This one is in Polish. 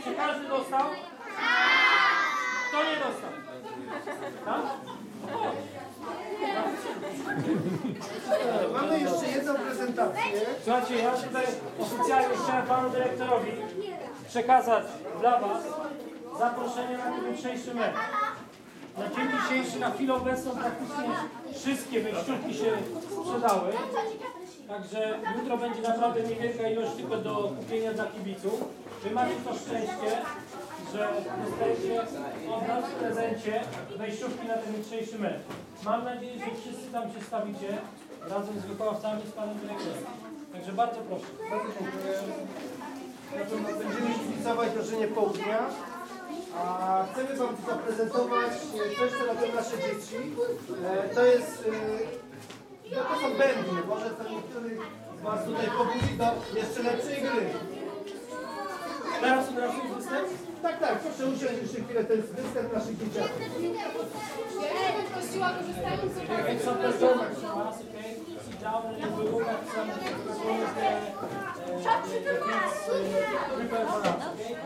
Czy każdy dostał? Kto nie dostał? Tak? Mamy jeszcze jedną prezentację. Słuchajcie, ja tutaj oficjalnie chciałem panu dyrektorowi przekazać dla was zaproszenie na ten jutrzejszy mecz. Na dzień dzisiejszy, na chwilę obecną praktycznie wszystkie wyjściówki się sprzedały. Także jutro będzie naprawdę niewielka ilość tylko do kupienia dla kibiców. Wy macie to szczęście, że dostajecie od nas w prezencie wejściówki na ten jutrzejszy mecz. Mam nadzieję, że wszyscy tam się stawicie razem z wychowawcami, z panem dyrektorem. Także bardzo proszę. Bardzo dziękuję. Będziemy kibicować drużynie południa. A chcemy Wam zaprezentować e, coś, co robią nasze dzieci. E, To jest, bębny. Może to niektórych z Was tutaj pobudzi do jeszcze lepszej gry. Teraz od razu występ? Tak, tak, proszę usiąść jeszcze chwilę, to jest występ naszych dzieciaków. kościoła korzystają z Okay, some performance from us, okay? Sit down and we look at some performance that uh, the kids uh, prepare for us, okay?